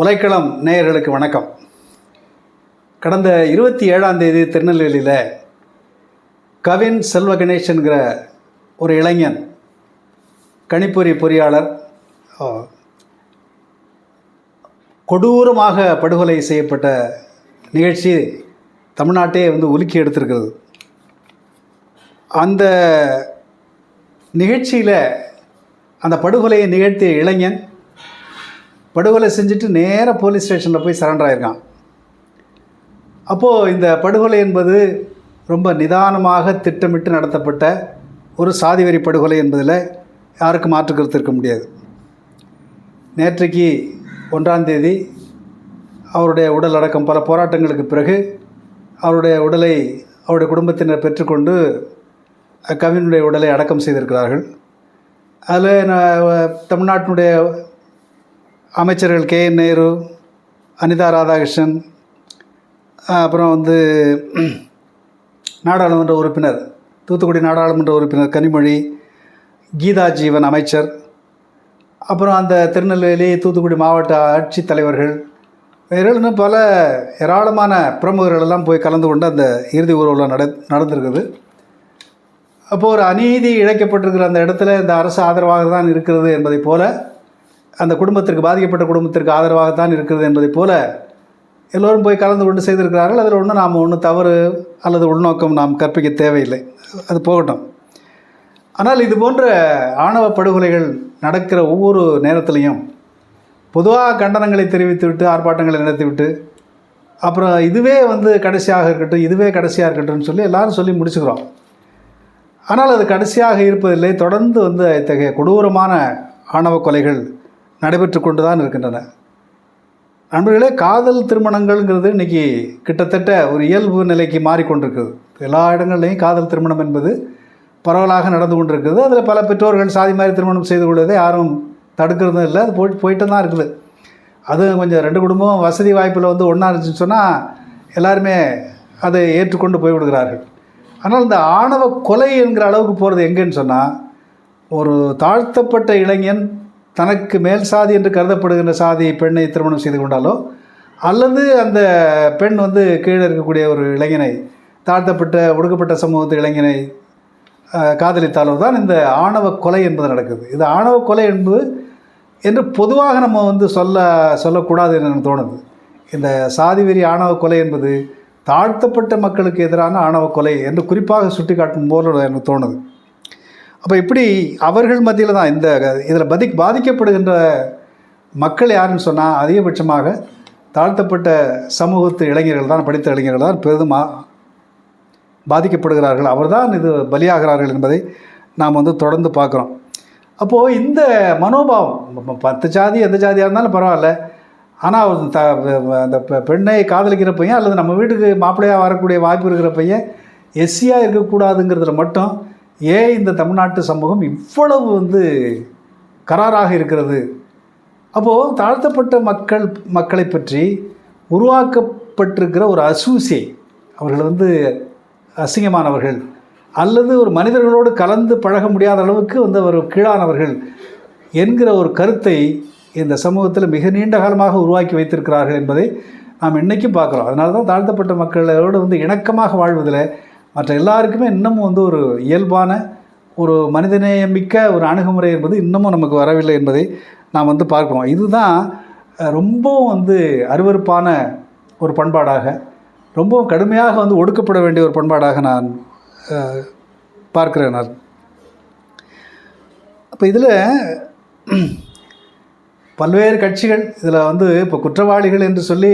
உலைக்களம் நேயர்களுக்கு வணக்கம். கடந்த இருபத்தி ஏழாம் தேதி திருநெல்வேலியில் கவின் செல்வ கணேஷன்கிற ஒரு இளைஞன் கணிப்பொறி பொறியாளர் கொடூரமாக படுகொலை செய்யப்பட்ட நிகழ்ச்சி தமிழ்நாட்டே வந்து உலுக்கி எடுத்திருக்கிறது. அந்த நிகழ்ச்சியில் அந்த படுகொலையை நிகழ்த்திய இளைஞன் படுகொலை செஞ்சுட்டு நேராக போலீஸ் ஸ்டேஷனில் போய் சரண்டர் ஆயிருக்கான். அப்போது இந்த படுகொலை என்பது ரொம்ப நிதானமாக திட்டமிட்டு நடத்தப்பட்ட ஒரு சாதிவெறி படுகொலை என்பதில் யாருக்கும் மாற்று கருத்து இருக்க முடியாது. நேற்றைக்கு ஒன்றாம் தேதி அவருடைய உடல் அடக்கம் பல போராட்டங்களுக்கு பிறகு அவருடைய உடலை அவருடைய குடும்பத்தினர் பெற்றுக்கொண்டு கவினுடைய உடலை அடக்கம் செய்திருக்கிறார்கள். அதில் நான் தமிழ்நாட்டினுடைய அமைச்சர்கள் கே. என் நேரு அனிதா ராதாகிருஷ்ணன் அப்புறம் வந்து நாடாளுமன்ற உறுப்பினர் தூத்துக்குடி நாடாளுமன்ற உறுப்பினர் கனிமொழி கீதா ஜீவன் அமைச்சர் அப்புறம் அந்த திருநெல்வேலி தூத்துக்குடி மாவட்ட ஆட்சித் தலைவர்கள் வேறு இன்னும் பல ஏராளமான பிரமுகர்கள் எல்லாம் போய் கலந்து கொண்டு அந்த இறுதி ஊர்வலம் நட நடந்திருக்குது. அப்போது ஒரு அநீதி இழைக்கப்பட்டிருக்கிற அந்த இடத்துல இந்த அரசு ஆதரவாக தான் இருக்கிறது என்பதைப் போல அந்த குடும்பத்திற்கு பாதிக்கப்பட்ட குடும்பத்திற்கு ஆதரவாக தான் இருக்கிறது என்பதை போல எல்லோரும் போய் கலந்து கொண்டு செய்திருக்கிறார்கள். அதில் ஒன்றும் நாம் ஒன்றும் தவறு அல்லது உள்நோக்கம் நாம் கற்பிக்க தேவையில்லை. அது போகட்டும். ஆனால் இது போன்ற ஆணவ படுகொலைகள் நடக்கிற ஒவ்வொரு நேரத்திலையும் பொதுவாக கண்டனங்களை தெரிவித்துவிட்டு ஆர்ப்பாட்டங்களை நடத்திவிட்டு அப்புறம் இதுவே வந்து கடைசியாக இருக்கட்டும் இதுவே கடைசியாக இருக்கட்டும்னு சொல்லி எல்லாரும் சொல்லி முடிச்சுக்கிறோம். ஆனால் அது கடைசியாக இருப்பதில்லை. தொடர்ந்து வந்து இத்தகைய கொடூரமான ஆணவ கொலைகள் நடைபெற்று கொண்டு தான் இருக்கின்றன. நண்பர்களே காதல் திருமணங்கள்ங்கிறது இன்றைக்கி கிட்டத்தட்ட ஒரு இயல்பு நிலைக்கு மாறிக்கொண்டிருக்குது எல்லா இடங்கள்லையும் காதல் திருமணம் என்பது பரவலாக நடந்து கொண்டிருக்குது அதில் பல பெற்றோர்கள் சாதி மாதிரி திருமணம் செய்து கொள்வதை யாரும் தடுக்கிறதும் இல்லை. அது போயிட்டு போயிட்டு தான் இருக்குது. அது கொஞ்சம் ரெண்டு குடும்பம் வசதி வாய்ப்பில் வந்து ஒன்றா இருந்துச்சுன்னு சொன்னால் எல்லாருமே அதை ஏற்றுக்கொண்டு போய்விடுகிறார்கள். ஆனால் இந்த ஆணவ கொலை என்கிற அளவுக்கு போகிறது எங்கேன்னு சொன்னால் ஒரு தாழ்த்தப்பட்ட இளைஞன் தனக்கு மேல் சாதி என்று கருதப்படுகின்ற சாதி பெண்ணை திருமணம் செய்து கொண்டாலோ அல்லது அந்த பெண் வந்து கீழே இருக்கக்கூடிய ஒரு இளைஞனை தாழ்த்தப்பட்ட ஒடுக்கப்பட்ட சமூகத்து இளைஞனை காதலித்தாலோ தான் இந்த ஆணவ கொலை என்பது நடக்குது. இது ஆணவ கொலை என்பது என்று பொதுவாக நம்ம வந்து சொல்ல சொல்லக்கூடாது என்று எனக்கு தோணுது. இந்த சாதி வெறி ஆணவ கொலை என்பது தாழ்த்தப்பட்ட மக்களுக்கு எதிரான ஆணவ கொலை என்று குறிப்பாக சுட்டிக்காட்டும் போல எனக்கு தோணுது. அப்போ இப்படி அவர்கள் மத்தியில் தான் இந்த இதில் பதி பாதிக்கப்படுகின்ற மக்கள் யாருன்னு சொன்னால் அதிகபட்சமாக தாழ்த்தப்பட்ட சமூகத்து இளைஞர்கள் தான் படித்த இளைஞர்கள் தான் பெரிதும் பாதிக்கப்படுகிறார்கள். அவர்தான் இது பலியாகிறார்கள் என்பதை நாம் வந்து தொடர்ந்து பார்க்குறோம். அப்போது இந்த மனோபாவம் பத்து ஜாதி எந்த ஜாதியாக இருந்தாலும் பரவாயில்ல. ஆனால் த அந்த பெ- பெண்ணை காதலிக்கிற பையன் அல்லது நம்ம வீட்டுக்கு மாப்பிள்ளையாக வரக்கூடிய வாய்ப்பு இருக்கிற பையன் எஸ்சியாக இருக்கக்கூடாதுங்கிறதுல மட்டும் ஏன் இந்த தமிழ்நாட்டு சமூகம் இவ்வளவு வந்து கராராக இருக்கிறது? அப்போது தாழ்த்தப்பட்ட மக்கள் மக்களை பற்றி உருவாக்கப்பட்டிருக்கிற ஒரு அசூசியை அவர்கள் வந்து அசிங்கமானவர்கள் அல்லது ஒரு மனிதர்களோடு கலந்து பழக முடியாத அளவுக்கு வந்து ஒரு கீழானவர்கள் என்கிற ஒரு கருத்தை இந்த சமூகத்தில் மிக நீண்ட காலமாக உருவாக்கி வைத்திருக்கிறார்கள் என்பதை நாம் இன்றைக்கும் பார்க்குறோம். அதனால தான் தாழ்த்தப்பட்ட மக்களோடு வந்து இணக்கமாக வாழ்வதில் மற்ற எல்லாருக்குமே இன்னமும் வந்து ஒரு இயல்பான ஒரு மனிதநேயமிக்க ஒரு அணுகுமுறை என்பது இன்னமும் நமக்கு வரவில்லை என்பதை நாம் வந்து பார்க்கிறோம். இதுதான் ரொம்பவும் வந்து அருவருப்பான ஒரு பண்பாடாக ரொம்பவும் கடுமையாக வந்து ஒடுக்கப்பட வேண்டிய ஒரு பண்பாடாக நான் பார்க்கிறேன் நான். அப்போ இதில் பல்வேறு கட்சிகள் இதில் வந்து இப்போ குற்றவாளிகள் என்று சொல்லி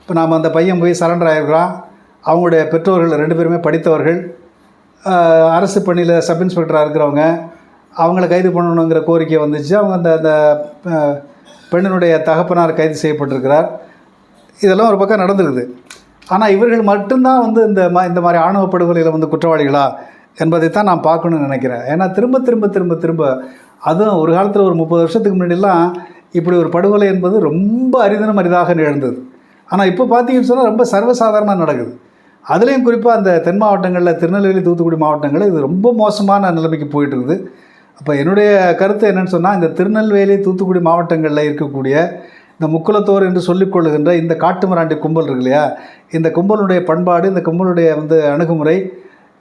இப்போ நாம் அந்த பையன் போய் சரண்டர் ஆகிருக்கிறான் அவங்களுடைய பெற்றோர்கள் ரெண்டு பேருமே படித்தவர்கள் அரசு பணியில் சப் இன்ஸ்பெக்டராக இருக்கிறவங்க அவங்கள கைது பண்ணணுங்கிற கோரிக்கை வந்துச்சு. அவங்க அந்த அந்த பெண்ணினுடைய தகப்பனார் கைது செய்யப்பட்டிருக்கிறார். இதெல்லாம் ஒரு பக்கம் நடந்திருக்குது. ஆனால் இவர்கள் மட்டும்தான் வந்து இந்த மா இந்த மாதிரி ஆணவ படுகொலையில் வந்து குற்றவாளிகளா என்பதைத்தான் நான் பார்க்கணும்னு நினைக்கிறேன். ஏன்னா திரும்ப திரும்ப திரும்ப திரும்ப அதுவும் ஒரு காலத்தில் ஒரு முப்பது வருஷத்துக்கு முன்னாடிலாம் இப்படி ஒரு படுகொலை என்பது ரொம்ப அரிதனம் அரிதாக நிகழ்ந்தது. ஆனால் இப்போ பார்த்தீங்கன்னு சொன்னால் ரொம்ப சர்வசாதாரணமாக நடக்குது. அதுலேயும் குறிப்பாக அந்த தென் மாவட்டங்களில் திருநெல்வேலி தூத்துக்குடி மாவட்டங்களில் இது ரொம்ப மோசமான நிலைமைக்கு போயிட்டு இருக்குது அப்போ என்னுடைய கருத்து என்னென்னு சொன்னால் இந்த திருநெல்வேலி தூத்துக்குடி மாவட்டங்களில் இருக்கக்கூடிய இந்த முக்குலத்தோர் என்று சொல்லிக்கொள்ளுகின்ற இந்த காட்டுமிராண்டி கும்பல் இருக்கு இல்லையா? இந்த கும்பலுடைய பண்பாடு இந்த கும்பலுடைய வந்து அணுகுமுறை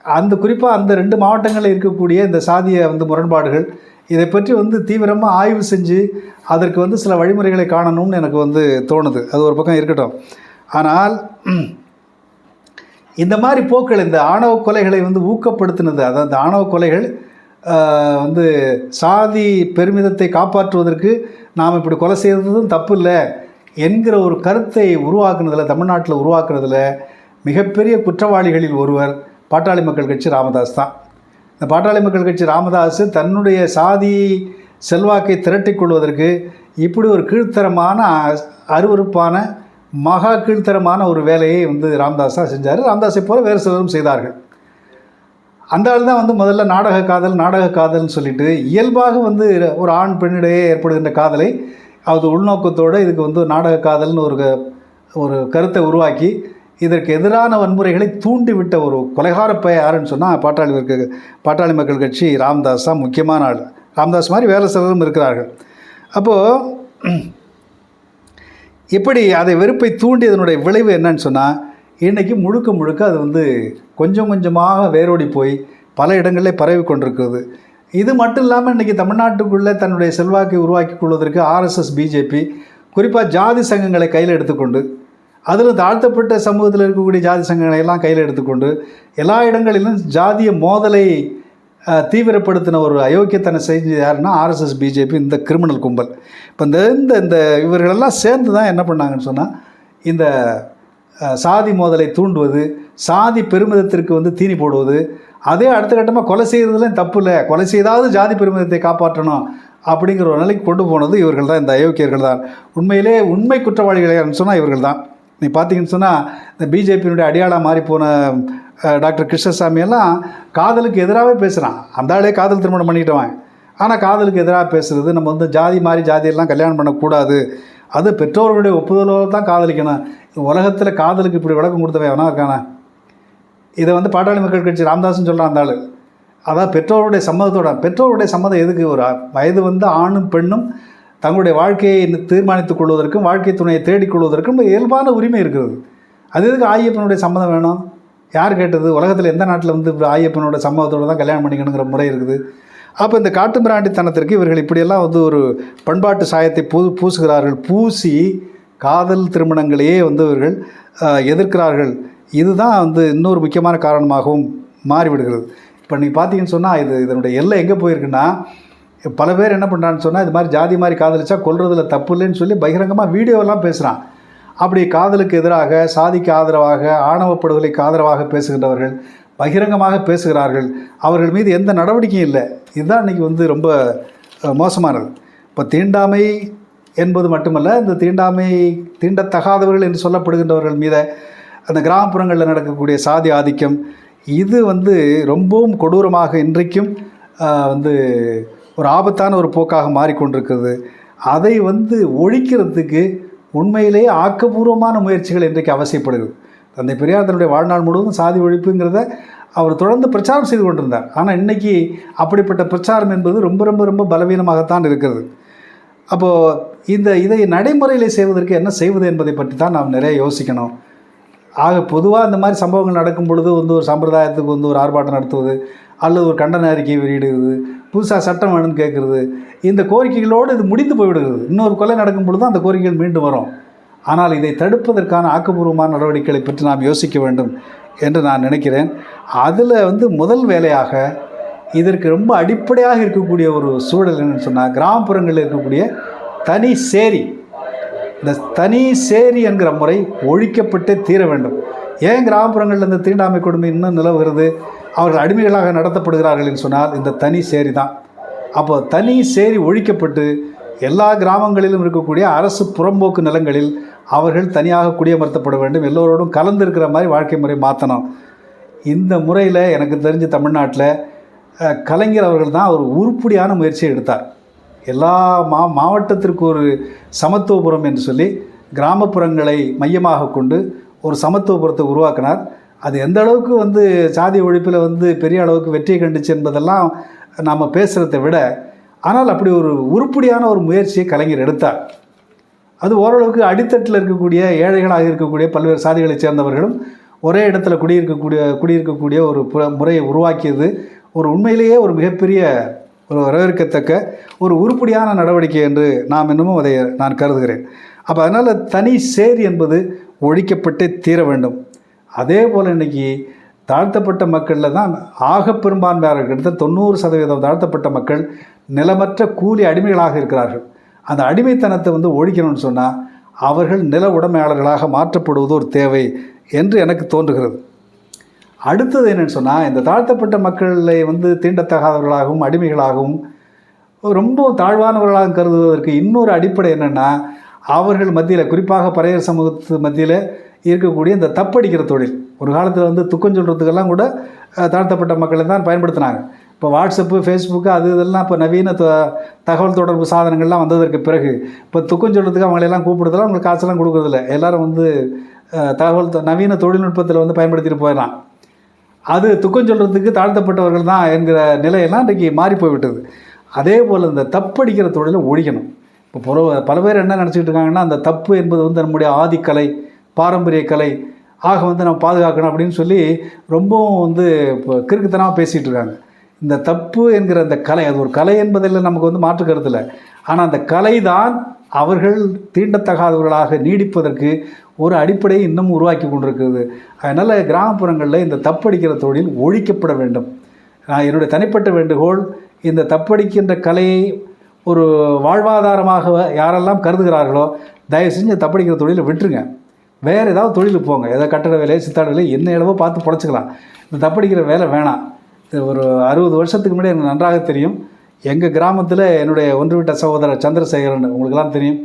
அந்த குறிப்பாக அந்த ரெண்டு மாவட்டங்களில் இருக்கக்கூடிய இந்த சாதிய வந்து முரண்பாடுகள் இதை பற்றி வந்து தீவிரமாக ஆய்வு செஞ்சு அதற்கு வந்து சில வழிமுறைகளை காணணும்னு எனக்கு வந்து தோணுது. அது ஒரு பக்கம் இருக்கட்டும். ஆனால் இந்த மாதிரி போக்கள் இந்த ஆணவ கொலைகளை வந்து ஊக்கப்படுத்தினது அதாவது ஆணவ கொலைகள் வந்து சாதி பெருமிதத்தை காப்பாற்றுவதற்கு நாம் இப்படி கொலை செய்ததும் தப்பு இல்லை என்கிற ஒரு கருத்தை உருவாக்குனதில் தமிழ்நாட்டில் உருவாக்குனதுல மிகப்பெரிய குற்றவாளிகளில் ஒருவர் பாட்டாளி மக்கள் கட்சி ராமதாஸ் தான். இந்த பாட்டாளி மக்கள் கட்சி ராமதாஸ் தன்னுடைய சாதி செல்வாக்கை திரட்டிக் கொள்வதற்கு இப்படி ஒரு கீழ்த்தரமான அருவறுப்பான அருவருப்பான மகா கீழ்த்தரமான ஒரு வேலையை வந்து ராம்தாஸாக தான் செஞ்சார். ராம்தாஸை போல வேறு சிலரும் செய்தார்கள். அந்த ஆள் தான் வந்து முதல்ல நாடக காதல் நாடக காதல்னு சொல்லிட்டு இயல்பாக வந்து ஒரு ஆண் பெண்ணிடையே ஏற்படுகின்ற காதலை அது உள்நோக்கத்தோடு இதுக்கு வந்து நாடக காதல்னு ஒரு ஒரு கருத்தை உருவாக்கி இதற்கு எதிரான வன்முறைகளை தூண்டிவிட்ட ஒரு கொலைகாரப்ப யாருன்னு சொன்னால் பாட்டாளி பாட்டாளி மக்கள் கட்சி ராம்தாஸ் தான் முக்கியமான ஆள். ராம்தாஸ் மாதிரி வேறு சிலரும் இருக்கிறார்கள். அப்போது இப்படி அதை வெறுப்பை தூண்டியதனுடைய விளைவு என்னன்னு சொன்னால் இன்றைக்கி முழுக்க முழுக்க அது வந்து கொஞ்சம் கொஞ்சமாக வேரோடி போய் பல இடங்களில் பரவி கொண்டிருக்கிறது. இது மட்டும் இல்லாமல் இன்றைக்கி தமிழ்நாட்டுக்குள்ளே தன்னுடைய செல்வாக்கை உருவாக்கி கொள்வதற்கு ஆர்எஸ்எஸ் பிஜேபி குறிப்பாக ஜாதி சங்கங்களை கையில் எடுத்துக்கொண்டு அதில் தாழ்த்தப்பட்ட சமூகத்தில் இருக்கக்கூடிய ஜாதி சங்கங்களை எல்லாம் கையில் எடுத்துக்கொண்டு எல்லா இடங்களிலும் ஜாதிய மோதலை தீவிரப்படுத்தின ஒரு அயோக்கியத்தனை செஞ்சு யாருன்னா ஆர்எஸ்எஸ் பிஜேபி இந்த கிரிமினல் கும்பல். இப்போ இந்த இந்த இந்த இவர்களெல்லாம் சேர்ந்து தான் என்ன பண்ணாங்கன்னு சொன்னால் இந்த சாதி மோதலை தூண்டுவது சாதி பெருமிதத்திற்கு வந்து தீனி போடுவது அதே அடுத்த கட்டமாக கொலை செய்கிறதுலாம் தப்பு இல்லை. கொலை செய்தாவது ஜாதி பெருமிதத்தை காப்பாற்றணும் அப்படிங்கிற ஒரு நிலைக்கு கொண்டு போனது இவர்கள் தான் இந்த அயோக்கியர்கள் தான். உண்மையிலே உண்மை குற்றவாளிகள் சொன்னால் இவர்கள் தான். நீ பார்த்தீங்கன்னு சொன்னால் இந்த பிஜேபியினுடைய அடியாளாக மாறி போன டாக்டர் கிருஷ்ணசாமி எல்லாம் காதலுக்கு எதிராகவே பேசுகிறான் அந்த ஆளே காதல் திருமணம் பண்ணிட்டவன் ஆனால் காதலுக்கு எதிராக பேசுகிறது நம்ம வந்து ஜாதி மாதிரி ஜாதியெல்லாம் கல்யாணம் பண்ணக்கூடாது. அது பெற்றோர்களுடைய ஒப்புதலோடு தான் காதலிக்கணும். உலகத்தில் காதலுக்கு இப்படி விளக்கம் கொடுத்தவன் எவனா இருக்கானா? இதை வந்து பாட்டாளி மக்கள் கட்சி ராமதாஸ்னு சொல்கிறான் அந்த ஆள். அதான் பெற்றோருடைய சம்மதத்தோட. பெற்றோருடைய சம்மதம் எதுக்கு? ஒரு வயது வந்து ஆணும் பெண்ணும் தங்களுடைய வாழ்க்கையை தீர்மானித்துக் கொள்வதற்கும் வாழ்க்கை துணையை தேடிக் கொள்வதற்கும் இயல்பான உரிமை இருக்கிறது. அது எதுக்கு ஆயப்பனுடைய சம்மதம் வேணும்? யார் கேட்டது? உலகத்தில் எந்த நாட்டில் வந்து ஆயப்பனோட சம்மதத்தோடு தான் கல்யாணம் பண்ணிக்கணுங்கிற முறை இருக்குது. அப்போ இந்த காட்டுமிராண்டித்தனத்திற்கு இவர்கள் இப்படியெல்லாம் வந்து ஒரு பண்பாட்டு சாயத்தை பூ பூசுகிறார்கள். பூசி காதல் திருமணங்களையே வந்து இவர்கள் எதிர்க்கிறார்கள். இதுதான் வந்து இன்னொரு முக்கியமான காரணமாகவும் மாறிவிடுகிறது. இப்போ நீங்கள் பார்த்தீங்கன்னு சொன்னால் இது இதனுடைய எல்லை எங்கே போயிருக்குன்னா பல பேர் என்ன பண்ணுறான்னு சொன்னால் இது மாதிரி ஜாதி மாதிரி காதலிச்சா கொல்றதுல தப்பு இல்லைன்னு சொல்லி பகிரங்கமாக வீடியோலாம் பேசுகிறான் அப்படி காதலுக்கு எதிராக சாதிக்கு ஆதரவாக ஆணவ படுகொலைக்கு ஆதரவாக பேசுகின்றவர்கள் பகிரங்கமாக பேசுகிறார்கள். அவர்கள் மீது எந்த நடவடிக்கையும் இல்லை. இதுதான் இன்றைக்கி வந்து ரொம்ப மோசமானது. இப்போ தீண்டாமை என்பது மட்டுமல்ல இந்த தீண்டாமை தீண்டத்தகாதவர்கள் என்று சொல்லப்படுகின்றவர்கள் மீது அந்த கிராமப்புறங்களில் நடக்கக்கூடிய சாதி ஆதிக்கம் இது வந்து ரொம்பவும் கொடூரமாக இன்றைக்கும் வந்து ஒரு ஆபத்தான ஒரு போக்காக மாறிக்கொண்டிருக்கிறது. அதை வந்து ஒழிக்கிறதுக்கு உண்மையிலேயே ஆக்கப்பூர்வமான முயற்சிகள் இன்றைக்கு அவசியப்படுகிறது. தந்தை பெரியார் தன்னுடைய வாழ்நாள் முழுவதும் சாதி ஒழிப்புங்கிறத அவர் தொடர்ந்து பிரச்சாரம் செய்து கொண்டிருந்தார். ஆனால் இன்றைக்கி அப்படிப்பட்ட பிரச்சாரம் என்பது ரொம்ப ரொம்ப ரொம்ப பலவீனமாகத்தான் இருக்கிறது. அப்போது இந்த இதை நடைமுறையில் செய்வதற்கு என்ன செய்வது என்பதை பற்றி தான் நாம் நிறைய யோசிக்கணும். ஆக பொதுவாக இந்த மாதிரி சம்பவங்கள் நடக்கும் பொழுது வந்து ஒரு சம்பிரதாயத்துக்கு வந்து ஒரு ஆர்ப்பாட்டம் நடத்துவது அல்லது ஒரு கண்டன அறிக்கை வெளியிடுகிறது புதுசாக சட்டம் வேணும்னு கேட்குறது இந்த கோரிக்கைகளோடு இது முடிந்து போய்விடுகிறது. இன்னொரு கொலை நடக்கும் பொழுது அந்த கோரிக்கைகள் மீண்டும் வரும். ஆனால் இதை தடுப்பதற்கான ஆக்கப்பூர்வமான நடவடிக்கைகளை பற்றி நாம் யோசிக்க வேண்டும் என்று நான் நினைக்கிறேன். அதில் வந்து முதல் வேலையாக இதற்கு ரொம்ப அடிப்படையாக இருக்கக்கூடிய ஒரு சூழல் என்னன்னு சொன்னால் கிராமப்புறங்களில் இருக்கக்கூடிய தனி சேரி. இந்த தனி சேரி என்கிற முறை ஒழிக்கப்பட்டே தீர வேண்டும். ஏன் கிராமப்புறங்களில் இந்த தீண்டாமை கொடுமை இன்னும் நிலவுகிறது? அவர்கள் அடிமைகளாக நடத்தப்படுகிறார்கள் என்று சொன்னால் இந்த தனி சேரி தான். அப்போ தனி சேரி ஒழிக்கப்பட்டு எல்லா கிராமங்களிலும் இருக்கக்கூடிய அரசு புறம்போக்கு நிலங்களில் அவர்கள் தனியாக குடியமர்த்தப்பட வேண்டும். எல்லோரோடும் கலந்து இருக்கிற மாதிரி வாழ்க்கை முறை மாற்றணும் இந்த முறையில் எனக்கு தெரிஞ்ச தமிழ்நாட்டில் கலைஞர் அவர்கள் தான் ஒரு உருப்படியான முயற்சியை எடுத்தார். எல்லா மா மாவட்டத்திற்கு ஒரு சமத்துவபுரம் என்று சொல்லி கிராமப்புறங்களை மையமாக கொண்டு ஒரு சமத்துவபுரத்தை உருவாக்கினார். அது எந்த அளவுக்கு வந்து சாதி ஒழிப்பில் வந்து பெரிய அளவுக்கு வெற்றியை கண்டுச்சு என்பதெல்லாம் நாம் பேசுகிறத விட ஆனால் அப்படி ஒரு உருப்படியான ஒரு முயற்சியை கலைஞர் எடுத்தார். அது ஓரளவுக்கு அடித்தட்டில் இருக்கக்கூடிய ஏழைகளாக இருக்கக்கூடிய பல்வேறு சாதிகளைச் சேர்ந்தவர்களும் ஒரே இடத்துல குடியிருக்கக்கூடிய குடியிருக்கக்கூடிய ஒரு புற- முறையை உருவாக்கியது ஒரு உண்மையிலேயே ஒரு மிகப்பெரிய ஒரு வரவேற்கத்தக்க ஒரு உருப்படியான நடவடிக்கை என்று நாம் இன்னமும் அதை நான் கருதுகிறேன். அப்போ அதனால் தனி சேர் என்பது ஒழிக்கப்பட்டே தீர வேண்டும். அதே போல் இன்றைக்கி தாழ்த்தப்பட்ட மக்களில் தான் ஆக பெரும்பான்மையாக கிட்டத்தட்ட தொண்ணூறு சதவீதம் தாழ்த்தப்பட்ட மக்கள் நிலமற்ற கூலி அடிமைகளாக இருக்கிறார்கள். அந்த அடிமைத்தனத்தை வந்து ஒழிக்கணும்னு சொன்னால் அவர்கள் நில உடைமையாளர்களாக மாற்றப்படுவது ஒரு தேவை என்று எனக்கு தோன்றுகிறது. அடுத்தது என்னென்னு சொன்னால் இந்த தாழ்த்தப்பட்ட மக்களை வந்து தீண்டத்தகாதவர்களாகவும் அடிமைகளாகவும் ரொம்ப தாழ்வானவர்களாக கருதுவதற்கு இன்னொரு அடிப்படை என்னென்னா அவர்கள் மத்தியில் குறிப்பாக பறையர் சமூகத்து மத்தியில் இருக்கக்கூடிய இந்த தப்படிக்கிற தொழில். ஒரு காலத்தில் வந்து துக்கம் சொல்கிறதுக்கெல்லாம் கூட தாழ்த்தப்பட்ட மக்களை தான் பயன்படுத்தினாங்க. இப்போ வாட்ஸ்அப்பு ஃபேஸ்புக்கு அது இதெல்லாம் இப்போ நவீன த- தகவல் தொடர்பு சாதனங்கள்லாம் வந்ததற்கு பிறகு இப்போ துக்கம் சொல்கிறதுக்கு அவங்களெல்லாம் கூப்பிடுறதில்ல அவங்களுக்கு காசெல்லாம் கொடுக்குறதில்ல. எல்லாரும் வந்து தகவல் நவீன தொழில்நுட்பத்தில் வந்து பயன்படுத்திட்டு போயிடலாம் அது துக்கம் சொல்கிறதுக்கு தாழ்த்தப்பட்டவர்கள் தான் என்கிற நிலையெல்லாம் இன்றைக்கி மாறி போய்விட்டது அதே போல் இந்த தப்படிக்கிற தொழிலை ஒழிக்கணும். இப்போ பல பேர் என்ன நினச்சிக்கிட்டு இருக்காங்கன்னா அந்த தப்பு என்பது வந்து நம்முடைய ஆதிக்கலை பாரம்பரிய கலை. ஆக வந்து நம்ம பாதுகாக்கணும் அப்படின்னு சொல்லி ரொம்பவும் வந்து இப்போ கிறுக்குத்தனமாக பேசிகிட்டு இருக்காங்க. இந்த தப்பு என்கிற அந்த கலை அது ஒரு கலை என்பதில் நமக்கு வந்து மாற்று இல்லை. ஆனால் அந்த கலை தான் அவர்கள் தீண்டத்தகாதவர்களாக நீடிப்பதற்கு ஒரு அடிப்படையை இன்னும் உருவாக்கி கொண்டிருக்கிறது. அதனால் கிராமப்புறங்களில் இந்த தப்படிக்கிற தொழில் ஒழிக்கப்பட வேண்டும். நான் என்னுடைய தனிப்பட்ட வேண்டுகோள் இந்த தப்படிக்கின்ற கலையை ஒரு வாழ்வாதாரமாக யாரெல்லாம் கருதுகிறார்களோ தயவு செஞ்சு தப்படிக்கிற தொழிலை விட்டுருங்க. வேறு ஏதாவது தொழிலுக்கு போங்க. ஏதாவது கட்டட வேலையை சித்தாட வேலையை என்ன இடவோ பார்த்து பொழைச்சிக்கலாம் இந்த தப்படிக்கிற வேலை வேணாம். இது ஒரு அறுபது வருஷத்துக்கு முன்னாடி எனக்கு நன்றாக தெரியும். எங்கள் கிராமத்தில் என்னுடைய ஒன்றுவிட்ட சகோதரர் சந்திரசேகரன் உங்களுக்கெல்லாம் தெரியும்.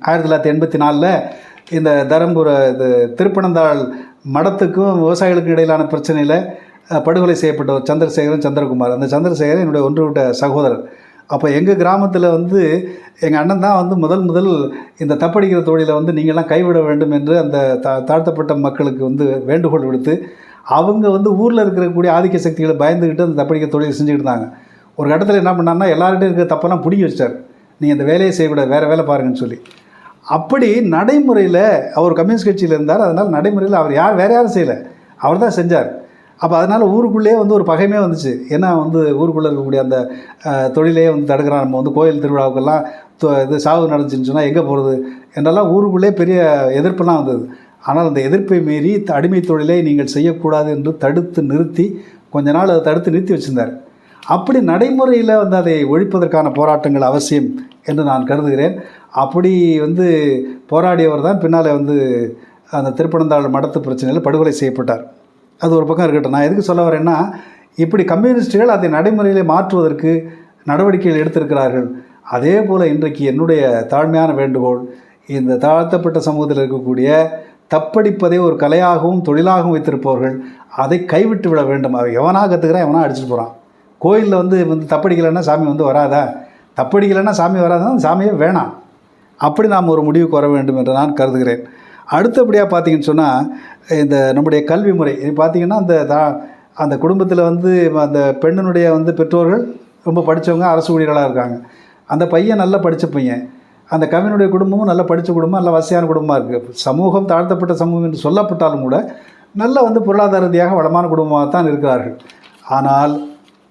ஆயிரத்தி தொள்ளாயிரத்தி எண்பத்தி நாலில் இந்த தருமபுர இது திருப்பனந்தாள் மடத்துக்கும் விவசாயிகளுக்கும் இடையிலான பிரச்சனையில் படுகொலை செய்யப்பட்டவர் சந்திரசேகரன் சந்திரகுமார். அந்த சந்திரசேகரன் என்னுடைய ஒன்று விட்ட சகோதரர். அப்போ எங்கள் கிராமத்தில் வந்து எங்கள் அண்ணன் தான் வந்து முதல் முதல் இந்த தப்படிக்கிற தொழிலை வந்து நீங்கள்லாம் கைவிட வேண்டும் என்று அந்த தா தாழ்த்தப்பட்ட மக்களுக்கு வந்து வேண்டுகோள் விடுத்து அவங்க வந்து ஊரில் இருக்கக்கூடிய ஆதிக்க சக்திகளை பயந்துக்கிட்டு அந்த தப்படிக்கிற தொழிலை செஞ்சுக்கிட்டு இருந்தாங்க. ஒரு கட்டத்தில் என்ன பண்ணாருன்னா எல்லார்கிட்டையும் இருக்கிற தப்பெல்லாம் பிடிங்கி வச்சிட்டார். நீங்கள் அந்த வேலையை செய்யக்கூடாது வேறு வேலை பாருங்கன்னு சொல்லி. அப்படி நடைமுறையில் அவர் கம்யூனிஸ்ட் கட்சியில் இருந்தார். அதனால் நடைமுறையில் அவர் யார் வேறு யாரும் செய்யலை. அவர் தான் செஞ்சார். அப்போ அதனால் ஊருக்குள்ளேயே வந்து ஒரு பகைமே வந்துச்சு. ஏன்னா வந்து ஊருக்குள்ளே இருக்கக்கூடிய அந்த தொழிலே வந்து தடுக்கிறான். நம்ம வந்து கோயில் திருவிழாவுக்கெல்லாம் தொ- இது சாவு நடந்துச்சுன்னு சொன்னால் எங்கே போகிறது என்றெல்லாம் ஊருக்குள்ளே பெரிய எதிர்ப்பெல்லாம் வந்தது. ஆனால் அந்த எதிர்ப்பை மீறி அடிமை தொழிலை நீங்கள் செய்யக்கூடாது என்று தடுத்து நிறுத்தி கொஞ்ச நாள் அதை தடுத்து நிறுத்தி வச்சுருந்தார். அப்படி நடைமுறையில் வந்து அதை ஒழிப்பதற்கான போராட்டங்கள் அவசியம் என்று நான் கருதுகிறேன். அப்படி வந்து போராடியவர் தான் பின்னால் வந்து அந்த திருப்பனந்தாள் மடத்து பிரச்சனையில் படுகொலை செய்யப்பட்டார். அது ஒரு பக்கம் இருக்கட்டும். நான் எதுக்கு சொல்ல வரேன்னா இப்படி கம்யூனிஸ்டுகள் அதை நடைமுறையிலே மாற்றுவதற்கு நடவடிக்கைகள் எடுத்திருக்கிறார்கள். அதே போல் இன்றைக்கு என்னுடைய தாழ்மையான வேண்டுகோள் இந்த தாழ்த்தப்பட்ட சமூகத்தில் இருக்கக்கூடிய தப்படிப்பதை ஒரு கலையாகவும் தொழிலாகவும் வைத்திருப்பவர்கள் அதை கைவிட்டு விட வேண்டும். அவன் எவனாக கற்றுக்கிறான் எவனாக அடிச்சுட்டு போகிறான் கோயிலில் வந்து வந்து தப்படிக்கலைன்னா சாமி வந்து வராதா? தப்படிக்கலைன்னா சாமி வராதான் சாமியே வேணாம். அப்படி நாம் ஒரு முடிவுக்கு வர வேண்டும் என்று நான் கருதுகிறேன். அடுத்தபடியாக பார்த்தீங்கன்னு சொன்னால் இந்த நம்முடைய கல்வி முறை. இது பார்த்தீங்கன்னா அந்த தா- அந்த குடும்பத்தில் வந்து அந்த பெண்ணினுடைய வந்து பெற்றோர்கள் ரொம்ப படித்தவங்க அரசு ஊழியர்களாக இருக்காங்க. அந்த பையன் நல்லா படித்த பையன். அந்த கவினுடைய குடும்பமும் நல்லா படித்த குடும்பம் நல்ல வசதியான குடும்பமாக இருக்குது சமூகம் தாழ்த்தப்பட்ட சமூகம் என்று சொல்லப்பட்டாலும் கூட நல்ல வந்து பொருளாதார ரீதியாக வளமான குடும்பமாக தான் இருக்கிறார்கள். ஆனால்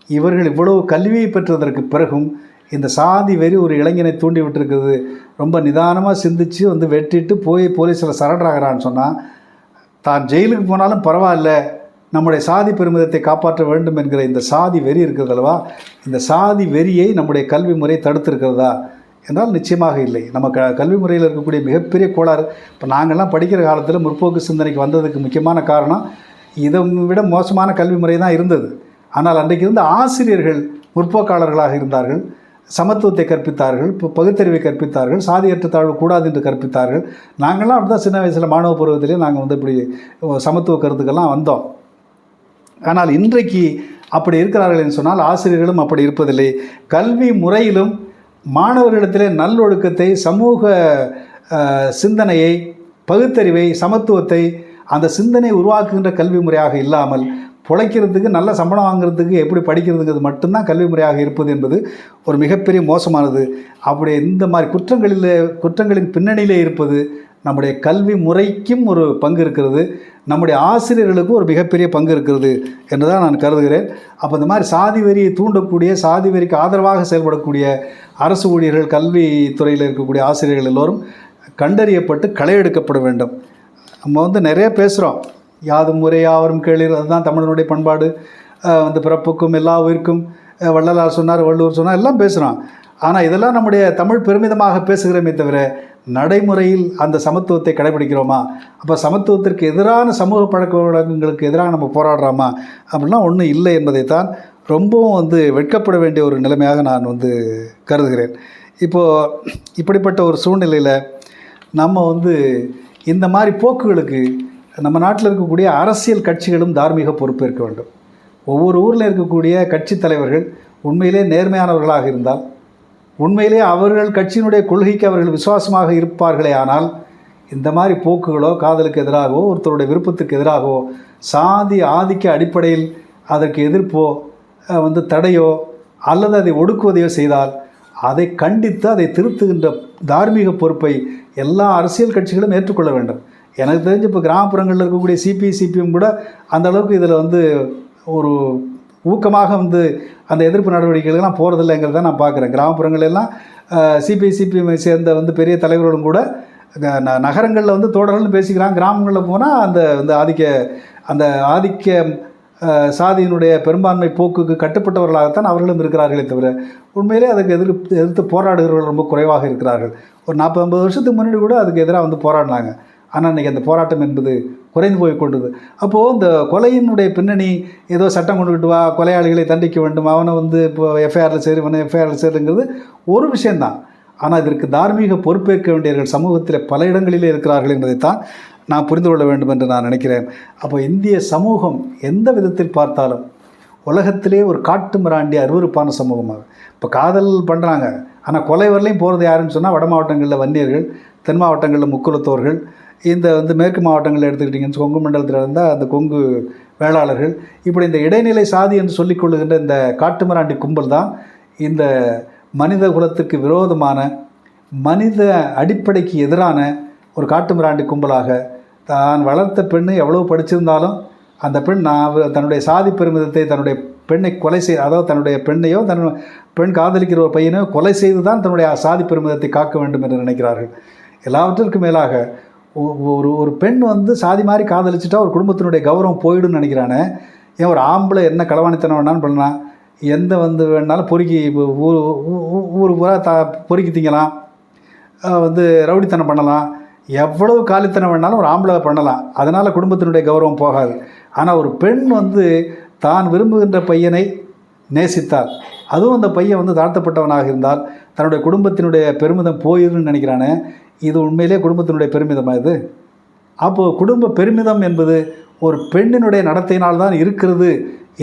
இவர்கள் இவ்வளவு கல்வியை பெற்றதற்கு பிறகும் இந்த சாதி வெறி ஒரு இளைஞனை தூண்டி விட்டுருக்குது. ரொம்ப நிதானமாக சிந்திச்சு வந்து வெட்டிட்டு போய் போலீஸில் சரண்டர் ஆகிறான்னு சொன்னால் தான் ஜெயிலுக்கு போனாலும் பரவாயில்ல. நம்முடைய சாதி பெருமிதத்தை காப்பாற்ற வேண்டும் என்கிற இந்த சாதி வெறி இருக்கிறது அல்லவா? இந்த சாதி வெறியை நம்முடைய கல்வி முறை தடுத்திருக்கிறதா? என்றால் நிச்சயமாக இல்லை. நம்ம க கல்வி முறையில் இருக்கக்கூடிய மிகப்பெரிய கோளாறு இப்போ நாங்கள்லாம் படிக்கிற காலத்தில் முற்போக்கு சிந்தனைக்கு வந்ததுக்கு முக்கியமான காரணம் இதை விட மோசமான கல்வி முறை தான் இருந்தது. ஆனால் அன்றைக்கு இருந்த ஆசிரியர்கள் முற்போக்காளர்களாக இருந்தார்கள். சமத்துவத்தை கற்பித்தார்கள் இப்போ பகுத்தறிவை கற்பித்தார்கள் சாதியற்ற தாழ்வு கூடாது என்று கற்பித்தார்கள். நாங்கள்லாம் அப்படி தான் சின்ன வயசில் மாணவ பருவத்திலே நாங்கள் வந்து இப்படி சமத்துவ கருத்துக்கள்லாம் வந்தோம். ஆனால் இன்றைக்கு அப்படி இருக்கிறார்கள் என்று சொன்னால் ஆசிரியர்களும் அப்படி இருப்பதில்லை. கல்வி முறையிலும் மாணவர்களிடத்திலே நல்லொழுக்கத்தை சமூக சிந்தனையை பகுத்தறிவை சமத்துவத்தை அந்த சிந்தனை உருவாக்குகின்ற கல்வி முறையாக இல்லாமல் பிழைக்கிறதுக்கு நல்ல சம்பளம் வாங்குறதுக்கு எப்படி படிக்கிறதுங்கிறது மட்டும்தான் கல்வி முறையாக இருப்பது என்பது ஒரு மிகப்பெரிய மோசமானது. அப்படி இந்த மாதிரி குற்றங்களில் குற்றங்களின் பின்னணியிலே இருப்பது நம்முடைய கல்வி முறைக்கும் ஒரு பங்கு இருக்கிறது. நம்முடைய ஆசிரியர்களுக்கும் ஒரு மிகப்பெரிய பங்கு இருக்கிறது என்று தான் நான் கருதுகிறேன். அப்போ இந்த மாதிரி சாதி வரியை தூண்டக்கூடிய சாதி வரிக்கு ஆதரவாக செயல்படக்கூடிய அரசு ஊழியர்கள் கல்வித்துறையில் இருக்கக்கூடிய ஆசிரியர்கள் எல்லோரும் கண்டறியப்பட்டு களை எடுக்கப்பட வேண்டும். நம்ம வந்து நிறைய பேசுகிறோம் யாதும் முறையாவரும் கேளீர். அதுதான் தமிழனுடைய பண்பாடு. அந்த வந்து பிறப்புக்கும் எல்லா உயிருக்கும். வள்ளலார் சொன்னார் வள்ளுவர் சொன்னார் எல்லாம் பேசுகிறோம் ஆனால் இதெல்லாம் நம்முடைய தமிழ் பெருமிதமாக பேசுகிறோமே தவிர நடைமுறையில் அந்த சமத்துவத்தை கடைபிடிக்கிறோமா? அப்போ சமத்துவத்திற்கு எதிரான சமூக பழக்க வழக்கங்களுக்கு எதிராக நம்ம போராடுறோமா? அப்படிலாம் ஒன்றும் இல்லை என்பதைத்தான் ரொம்பவும் வந்து வெட்கப்பட வேண்டிய ஒரு நிலைமையாக நான் வந்து கருதுகிறேன். இப்போது இப்படிப்பட்ட ஒரு சூழ்நிலையில் நம்ம வந்து இந்த மாதிரி போக்குகளுக்கு நம்ம நாட்டில் இருக்கக்கூடிய அரசியல் கட்சிகளும் தார்மீக பொறுப்பேற்க வேண்டும். ஒவ்வொரு ஊரில் இருக்கக்கூடிய கட்சி தலைவர்கள் உண்மையிலே நேர்மையானவர்களாக இருந்தால் உண்மையிலே அவர்கள் கட்சியினுடைய கொள்கைக்கு அவர்கள் விசுவாசமாக இருப்பார்களே ஆனால் இந்த மாதிரி போக்குகளோ காதலுக்கு எதிராகவோ ஒருத்தருடைய விருப்பத்துக்கு எதிராகவோ சாதி ஆதிக்க அடிப்படையில் அதற்கு எதிர்ப்போ வந்து தடையோ அல்லது அதை ஒடுக்குவதையோ செய்தால் அதை கண்டித்து அதை திருத்துகின்ற தார்மீக பொறுப்பை எல்லா அரசியல் கட்சிகளும் ஏற்றுக்கொள்ள வேண்டும். எனக்கு தெரிஞ்சு இப்போ கிராமப்புறங்களில் இருக்கக்கூடிய சிபி சிபிஎம் கூட அந்த அளவுக்கு இதில் வந்து ஒரு ஊக்கமாக வந்து அந்த எதிர்ப்பு நடவடிக்கைகள்லாம் போகிறதில்லைங்கிறத நான் பார்க்குறேன் கிராமப்புறங்களெல்லாம் சிபி சிபிஎம்ஐ சேர்ந்த வந்து பெரிய தலைவர்களும் கூட நகரங்களில் வந்து தோழர்கள்னு பேசிக்கிறாங்க. கிராமங்களில் போனால் அந்த இந்த ஆதிக்க அந்த ஆதிக்க சாதியினுடைய பெரும்பான்மை போக்குக்கு கட்டுப்பட்டவர்களாகத்தான் அவர்களும் இருக்கிறார்களே தவிர உண்மையிலே அதுக்கு எதிர்த்து எதிர்த்து போராடுகிறவர்கள் ரொம்ப குறைவாக இருக்கிறார்கள். ஒரு நாற்பது ஐம்பது வருஷத்துக்கு முன்னாடி கூட அதுக்கு எதிராக வந்து போராடினாங்க. ஆனால் இன்றைக்கி அந்த போராட்டம் என்பது குறைந்து போய் கொண்டது. அப்போது இந்த கொலையினுடைய பின்னணி ஏதோ சட்டம் கொண்டுக்கிட்டு வா கொலையாளிகளை தண்டிக்க வேண்டும் அவனை வந்து இப்போ எஃப்ஐஆரில் சேரு இவனை எஃப்ஐஆரில் சேருங்கிறது ஒரு விஷயந்தான். ஆனால் இதற்கு தார்மீக பொறுப்பேற்க வேண்டியவர்கள் சமூகத்தில் பல இடங்களிலே இருக்கிறார்கள் என்பதைத்தான் நான் புரிந்து கொள்ள வேண்டும் என்று நான் நினைக்கிறேன். அப்போ இந்திய சமூகம் எந்த விதத்தில் பார்த்தாலும் உலகத்திலே ஒரு காட்டு மிராண்டி அருவருப்பான சமூகமாக. இப்போ காதல் பண்ணுறாங்க ஆனால் கொலை வரலையும் போகிறது யாருன்னு சொன்னால் வட மாவட்டங்களில் வன்னியர்கள் தென் மாவட்டங்களில் முக்குலத்தோர்கள் இந்த வந்து மேற்கு மாவட்டங்களில் எடுத்துக்கிட்டிங்கன்னு கொங்கு மண்டலத்தில் இருந்தால் அந்த கொங்கு வேளாளர்கள். இப்படி இந்த இடைநிலை சாதி என்று சொல்லிக்கொள்ளுகின்ற இந்த காட்டுமிராண்டி கும்பல் தான் இந்த மனித குலத்துக்கு விரோதமான மனித அடிப்படைக்கு எதிரான ஒரு காட்டு மிராண்டி கும்பலாக தான் வளர்த்த பெண்ணு எவ்வளவு படிச்சிருந்தாலும் அந்த பெண் நான் அவ- தன்னுடைய சாதி பெருமிதத்தை தன்னுடைய பெண்ணை கொலை செய் அதாவது தன்னுடைய பெண்ணையோ தன் பெண் காதலிக்கிற ஒரு பையனையோ கொலை செய்து தான் தன்னுடைய சாதி பெருமிதத்தை காக்க வேண்டும் என்று நினைக்கிறார்கள். எல்லாவற்றிற்கும் மேலாக ஒரு ஒரு பெண் வந்து சாதி மாதிரி காதலிச்சிட்டா ஒரு குடும்பத்தினுடைய கௌரவம் போயிடும்னு நினைக்கிறானே. ஏன் ஒரு ஆம்பளை என்ன களவாணித்தனம் வேணாலும் பண்ணலாம். எந்த வந்து வேணாலும் பொறுக்கி ஊர் ஊ- ஊ- ஊர் பூரா த பொறுக்கி திங்கலாம். வந்து ரவுடித்தனம் பண்ணலாம். எவ்வளவு காலித்தனம் வேணாலும் ஒரு ஆம்பளை பண்ணலாம். அதனால் குடும்பத்தினுடைய கௌரவம் போகாது. ஆனால் ஒரு பெண் வந்து தான் விரும்புகின்ற பையனை நேசித்தால் அதுவும் அந்த பையன் வந்து தாழ்த்தப்பட்டவனாக இருந்தால் தன்னுடைய குடும்பத்தினுடைய பெருமிதம் போயிருன்னு நினைக்கிறானே. இது உண்மையிலே குடும்பத்தினுடைய பெருமிதமாக இது? அப்போது குடும்ப பெருமிதம் என்பது ஒரு பெண்ணினுடைய நடத்தையினால் தான் இருக்கிறது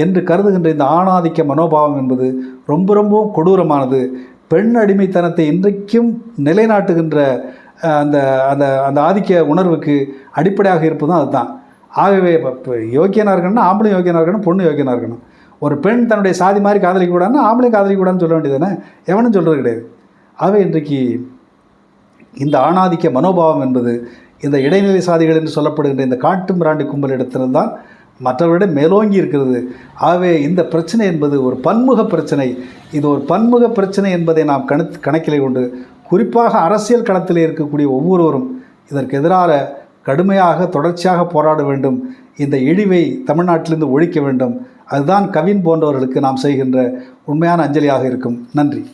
என்று கருதுகின்ற இந்த ஆணாதிக்க மனோபாவம் என்பது ரொம்ப ரொம்பவும் கொடூரமானது. பெண் அடிமைத்தனத்தை இன்றைக்கும் நிலைநாட்டுகின்ற அந்த அந்த அந்த ஆதிக்க உணர்வுக்கு அடிப்படையாக இருப்பதும் அதுதான். ஆகவே இப்போ இப்போ யோக்கியனாக இருக்கணும்னா ஆம்பளையும் யோக்கியனாக இருக்கணும் பொண்ணு யோக்கியனாக இருக்கணும். ஒரு பெண் தன்னுடைய சாதி மாதிரி காதலிக்க கூடாதுன்னா ஆம்பளையும் காதலிக்க கூடாதுன்னு சொல்ல வேண்டியதானே எவனும் சொல்கிறது கிடையாது. ஆகவே இன்றைக்கு இந்த ஆணாதிக்க மனோபாவம் என்பது இந்த இடைநிலை சாதிகள் என்று சொல்லப்படுகின்ற இந்த காட்டு மிராண்டி கும்பலிடத்தில்தான் மற்றவரிட மேலோங்கி இருக்கிறது. ஆகவே இந்த பிரச்சனை என்பது ஒரு பன்முக பிரச்சனை. இது ஒரு பன்முக பிரச்சனை என்பதை நாம் கணத் கணக்கிலே கொண்டு குறிப்பாக அரசியல் களத்தில் இருக்கக்கூடிய ஒவ்வொருவரும் இதற்கு எதிராக கடுமையாக தொடர்ச்சியாக போராட வேண்டும். இந்த இழிவை தமிழ்நாட்டிலிருந்து ஒழிக்க வேண்டும். அதுதான் கவின் போன்றவர்களுக்கு நாம் செய்கின்ற உண்மையான அஞ்சலியாக இருக்கும். நன்றி.